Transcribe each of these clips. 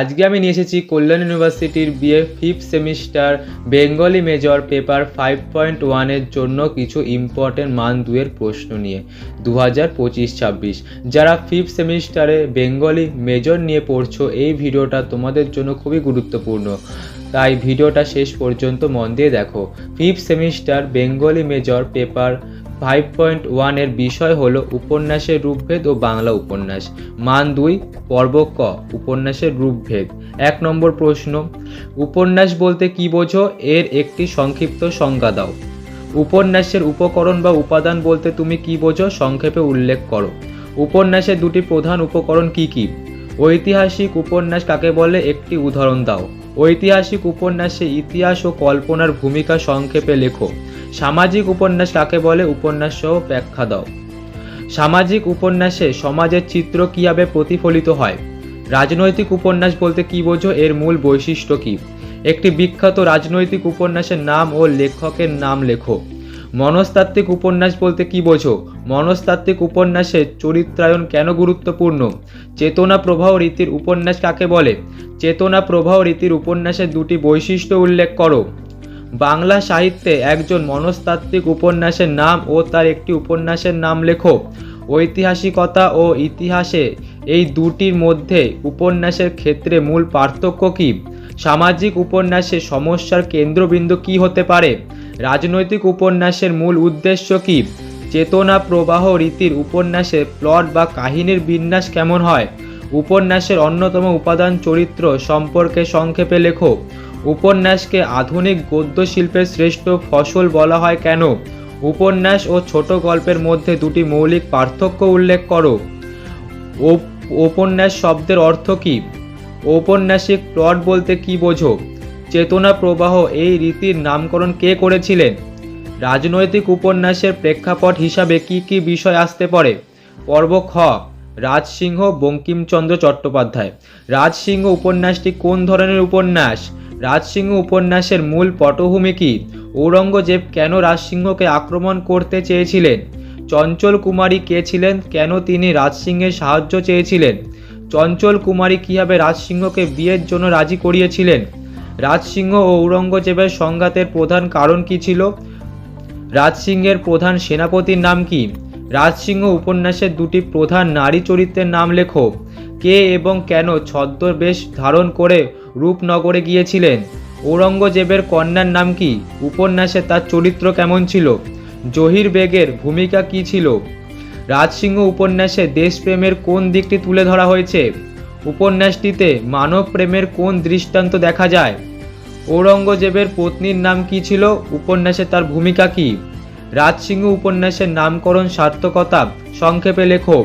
আজকে আমি নিয়ে এসেছি কল্যাণ ইউনিভার্সিটির BA fifth semester Bengali major paper five point ওয়ানের জন্য কিছু ইম্পর্টেন্ট মান দুয়ের প্রশ্ন নিয়ে দু হাজার পঁচিশ ছাব্বিশ। যারা ফিফথ সেমিস্টারে বেঙ্গলি মেজর নিয়ে পড়ছো, এই ভিডিওটা তোমাদের জন্য খুবই গুরুত্বপূর্ণ। তাই ভিডিওটা শেষ পর্যন্ত মন দিয়ে দেখো। Fifth semester Bengali major paper five point ওয়ানের বিষয় হলো উপন্যাসের রূপভেদ ও বাংলা উপন্যাস। মান দুই, পর্ব ক, উপন্যাসের রূপভেদ। এক নম্বর প্রশ্ন, উপন্যাস বলতে কি বোঝো? এর একটি সংক্ষিপ্ত সংজ্ঞা দাও। উপন্যাসের উপকরণ বা উপাদান বলতে তুমি কি বোঝো? সংক্ষেপে উল্লেখ করো। উপন্যাসের দুটি প্রধান উপকরণ কি কি? ঐতিহাসিক উপন্যাস কাকে বলে? একটি উদাহরণ দাও। ঐতিহাসিক উপন্যাসে ইতিহাস ও কল্পনার ভূমিকা সংক্ষেপে লেখো। সামাজিক উপন্যাস কাকে বলে? উপন্যাস সহ ব্যাখ্যা দাও। সামাজিক উপন্যাসে সমাজের চিত্র কীভাবে প্রতিফলিত হয়? রাজনৈতিক উপন্যাস বলতে কি বোঝো? এর মূল বৈশিষ্ট্য কী? একটি বিখ্যাত রাজনৈতিক উপন্যাসের নাম ও লেখকের নাম লেখো। মনস্তাত্ত্বিক উপন্যাস বলতে কি বোঝো? মনস্তাত্ত্বিক উপন্যাসে চরিত্রায়ন কেন গুরুত্বপূর্ণ? চেতনা প্রবাহ রীতির উপন্যাস কাকে বলে? চেতনা প্রবাহ রীতির উপন্যাসের দুটি বৈশিষ্ট্য উল্লেখ করো। বাংলা সাহিত্যে একজন মনস্তাত্ত্বিক উপন্যাসের নাম ও তার একটি উপন্যাসের নাম লেখো। ঐতিহাসিকতা ও ইতিহাসে এই দুটির মধ্যে উপন্যাসের ক্ষেত্রে মূল পার্থক্য কী? সামাজিক উপন্যাসে সমস্যার কেন্দ্রবিন্দু কী হতে পারে? রাজনৈতিক উপন্যাসের মূল উদ্দেশ্য কী? চেতনা প্রবাহ রীতির উপন্যাসে প্লট বা কাহিনীর বিন্যাস কেমন হয়? উপন্যাসের অন্যতম উপাদান চরিত্র সম্পর্কে সংক্ষেপে লেখো। উপন্যাসকে আধুনিক গদ্য শিল্পের শ্রেষ্ঠ ফসল বলা হয় কেন? উপন্যাস ও ছোট গল্পের মধ্যে দুটি মৌলিক পার্থক্য উল্লেখ করো। উপন্যাস শব্দের অর্থ কী? ঔপন্যাসিক প্লট বলতে কি বোঝো? চেতনা প্রবাহ এই রীতির নামকরণ কে করেছিলেন? রাজনৈতিক উপন্যাসের প্রেক্ষাপট হিসাবে কি কি বিষয় আসতে পারে? পর্ব খ, রাজসিংহ বঙ্কিমচন্দ্র চট্টোপাধ্যায়। রাজসিংহ উপন্যাসটি কোন ধরনের উপন্যাস? রাজসিংহ উপন্যাসের মূল পটভূমি কি? ঔরঙ্গজেব কেন রাজসিংহকে আক্রমণ করতে চেয়েছিলেন? চঞ্চল কুমারী কে ছিলেন? কেন তিনি রাজসিংহের সাহায্য চেয়েছিলেন? চঞ্চল কুমারী কীভাবে রাজসিংহকে বিয়ের জন্য রাজি করিয়েছিলেন? রাজসিংহ ও ঔরঙ্গজেবের সংঘাতের প্রধান কারণ কি ছিল? রাজসিংহের প্রধান সেনাপতির নাম কি? রাজসিংহ উপন্যাসের দুটি প্রধান নারী চরিত্রের নাম লেখো। কে এবং কেন ছদ্মবেশ ধারণ করে রূপনগরে গিয়েছিলেন। ঔরঙ্গজেবের কন্যার নাম কি? উপন্যাসে তার চরিত্র কেমন ছিল? জহির বেগের ভূমিকা কি ছিল? রাজসিংহ উপন্যাসে দেশপ্রেমের কোন দিকটি তুলে ধরা হয়েছে? উপন্যাসটিতে মানব প্রেমের কোন দৃষ্টান্ত দেখা যায়? ঔরঙ্গজেবের পত্নীর নাম কি ছিল? উপন্যাসে তার ভূমিকা কি? রাজসিংহ উপন্যাসের নামকরণ সার্থকতা সংক্ষেপে লেখো।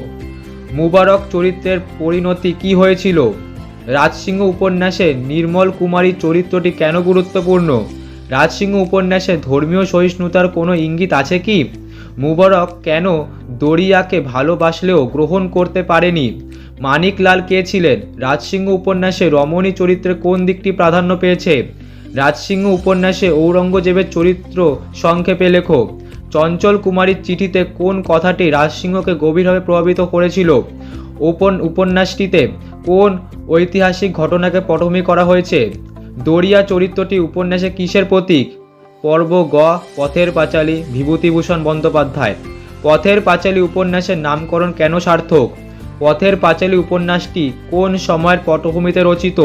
মুবারক চরিত্রের পরিণতি কি হয়েছিল? রাজসিংহ উপন্যাসে নির্মল কুমারী চরিত্রটি কেন গুরুত্বপূর্ণ? রাজসিংহ উপন্যাসে ধর্মীয় সহিষ্ণুতার কোনো ইঙ্গিত আছে কি? মুবারক কেন দরিয়াকে ভালোবাসলেও গ্রহণ করতে পারেনি? মানিকলাল কে ছিলেন? রাজসিংহ উপন্যাসে রমণী চরিত্রে কোন দিকটি প্রাধান্য পেয়েছে? রাজসিংহ উপন্যাসে ঔরঙ্গজেবের চরিত্র সংক্ষেপে লেখো। চঞ্চল কুমারীর চিঠিতে কোন কথাটি রাজসিংহকে গভীরভাবে প্রভাবিত করেছিল? উপন উপন্যাসটিতে কোন ঐতিহাসিক ঘটনাকে পটভূমি করা হয়েছে? দরিয়া চরিত্রটি উপন্যাসে কিসের প্রতীক? পর্ব গ, পথের পাঁচালী, বিভূতিভূষণ বন্দ্যোপাধ্যায়। পথের পাঁচালী উপন্যাসের নামকরণ কেন সার্থক? পথের পাঁচালী উপন্যাসটি কোন সময়ের পটভূমিতে রচিত?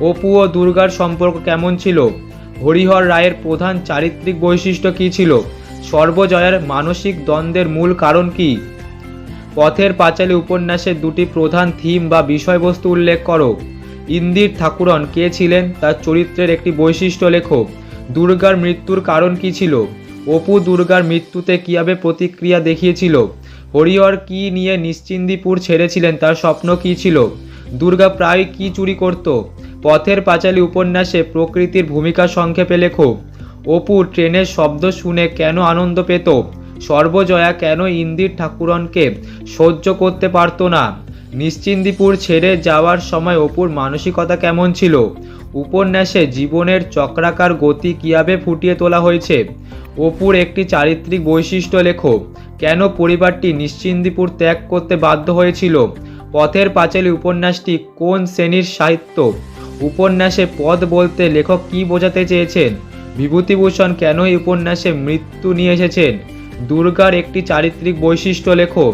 অপু ও দুর্গার সম্পর্ক কেমন ছিল? হরিহর রায়ের প্রধান চারিত্রিক বৈশিষ্ট্য কী ছিল? সর্বজয়ার মানসিক দ্বন্দ্বের মূল কারণ কি? পথের পাঁচালী উপন্যাসের দুটি প্রধান থিম বা বিষয়বস্তু উল্লেখ করো। ইন্দির ঠাকুরন কে ছিলেন? তার চরিত্রের একটি বৈশিষ্ট্য লেখো। দুর্গার মৃত্যুর কারণ কি ছিল? অপু দুর্গার মৃত্যুতে কীভাবে প্রতিক্রিয়া দেখিয়েছিল? হরিহর কি নিয়ে নিশ্চিন্দিপুর ছেড়েছিলেন? তার স্বপ্ন কি ছিল? দুর্গা প্রায় কি চুরি করত? পথের পাঁচালী উপন্যাসে প্রকৃতির ভূমিকা সংক্ষেপে লেখো। অপু ট্রেনের শব্দ শুনে কেন আনন্দ পেত? সর্বজয়া কেন ইন্দির ঠাকুরনকে সহ্য করতে পারত না? নিশ্চিন্দিপুর ছেড়ে যাওয়ার সময় অপুর মানসিকতা কেমন ছিল? উপন্যাসে জীবনের চক্রাকার গতি কীভাবে ফুটিয়ে তোলা হয়েছে? অপুর একটি চারিত্রিক বৈশিষ্ট্য লেখো। কেন পরিবারটি নিশ্চিন্দিপুর ত্যাগ করতে বাধ্য হয়েছিল? পথের পাঁচালী উপন্যাসটি কোন শ্রেণির সাহিত্য? উপন্যাসে পদ বলতে লেখক কি বোঝাতে চেয়েছেন? বিভূতিভূষণ কেন এই উপন্যাসে মৃত্যু নিয়ে এসেছেন? দুর্গার একটি চারিত্রিক বৈশিষ্ট্য লেখো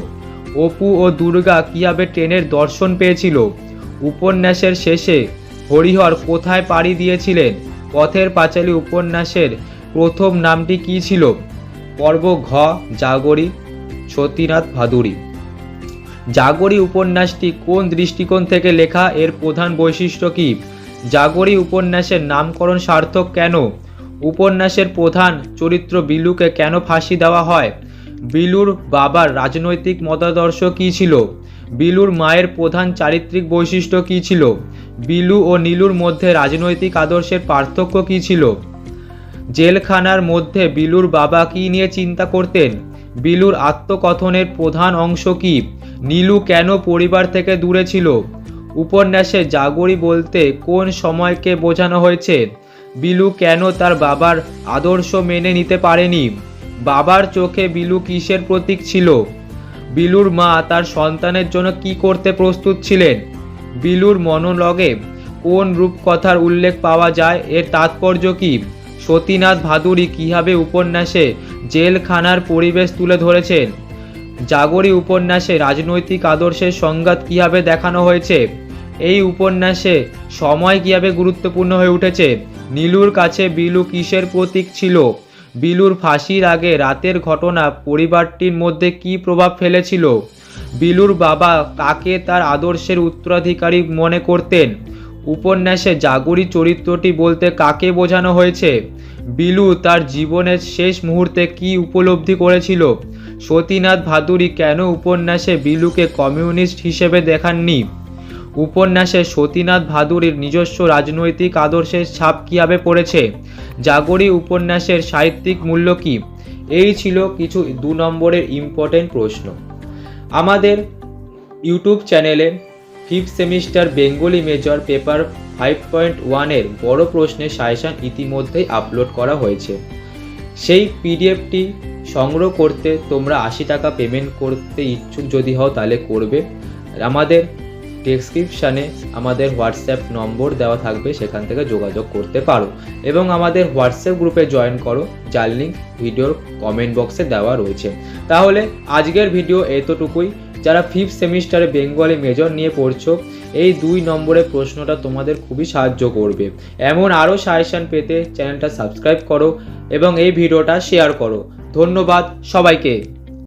অপু ও দুর্গা কীভাবে ট্রেনের দর্শন পেয়েছিল। উপন্যাসের শেষে হরিহর কোথায় পাড়ি দিয়েছিলেন? পথের পাঁচালী উপন্যাসের প্রথম নামটি কী ছিল? পর্ব ঘ, জাগরি, সতীনাথ ভাদুরী। জাগরি উপন্যাসটি কোন দৃষ্টিকোণ থেকে লেখা? এর প্রধান বৈশিষ্ট্য কী? জাগরি উপন্যাসের নামকরণ সার্থক কেন? উপন্যাসের প্রধান চরিত্র বিলুকে কেন ফাঁসি দেওয়া হয়? বিলুর বাবার রাজনৈতিক মতাদর্শ কী ছিল? বিলুর মায়ের প্রধান চারিত্রিক বৈশিষ্ট্য কী ছিল? বিলু ও নীলুর মধ্যে রাজনৈতিক আদর্শের পার্থক্য কী ছিল? জেলখানার মধ্যে বিলুর বাবা কী নিয়ে চিন্তা করতেন? বিলুর আত্মকথনের প্রধান অংশ কী? নীলু কেন পরিবার থেকে দূরে ছিল? উপন্যাসে জাগরি বলতে কোন সময়কে বোঝানো হয়েছে? বিলু কেন তার বাবার আদর্শ মেনে নিতে পারেনি? বাবার চোখে বিলু কিসের প্রতীক ছিল? বিলুর মা তার সন্তানের জন্য কি করতে প্রস্তুত ছিলেন? বিলুর মনোলগে কোন রূপকথার উল্লেখ পাওয়া যায়? এর তাৎপর্য কী? সতীনাথ ভাদুরী কীভাবে উপন্যাসে জেলখানার পরিবেশ তুলে ধরেছেন? জাগরি উপন্যাসে রাজনৈতিক আদর্শের সংঘাত কীভাবে দেখানো হয়েছে? এই উপন্যাসে সময় কীভাবে গুরুত্বপূর্ণ হয়ে উঠেছে? নীলুর কাছে বিলু কিসের প্রতীক ছিল? বিলুর ফাঁসির আগে রাতের ঘটনা পরিবারটির মধ্যে কী প্রভাব ফেলেছিল? বিলুর বাবা কাকে তার আদর্শের উত্তরাধিকারী মনে করতেন? উপন্যাসে জাগরি চরিত্রটি বলতে কাকে বোঝানো হয়েছে? বিলু তার জীবনের শেষ মুহূর্তে কি উপলব্ধি করেছিল? সতীনাথ ভাদুরী কেন উপন্যাসে বিলুকে কমিউনিস্ট হিসেবে দেখাননি? উপন্যাসে সতীনাথ ভাদুরীর নিজস্ব রাজনৈতিক আদর্শের ছাপ কীভাবে পড়েছে? জাগরি উপন্যাসের সাহিত্যিক মূল্য কী? এই ছিল কিছু দু নম্বরের ইম্পর্টেন্ট প্রশ্ন। আমাদের ইউটিউব চ্যানেলে fifth semester Bengali major paper five point ওয়ানের বড় প্রশ্নের সাজেশান ইতিমধ্যেই আপলোড করা হয়েছে। সেই পিডিএফটি সংগ্রহ করতে তোমরা আশি টাকা পেমেন্ট করতে ইচ্ছুক যদি হও তাহলে করবে। আমাদের ডেসক্রিপশানে আমাদের হোয়াটসঅ্যাপ নম্বর দেওয়া থাকবে, সেখান থেকে যোগাযোগ করতে পারো। এবং আমাদের হোয়াটসঅ্যাপ গ্রুপে জয়েন করো, যার লিঙ্ক ভিডিওর কমেন্ট বক্সে দেওয়া রয়েছে। তাহলে আজকের ভিডিও এতটুকুই। যারা ফিফথ সেমিস্টারে বেঙ্গলি মেজর নিয়ে পড়ছো, এই দুই নম্বরের প্রশ্নটা তোমাদের খুবই সাহায্য করবে। এমন আরও সাজেশান পেতে চ্যানেলটা সাবস্ক্রাইব করো এবং এই ভিডিওটা শেয়ার করো। ধন্যবাদ সবাইকে।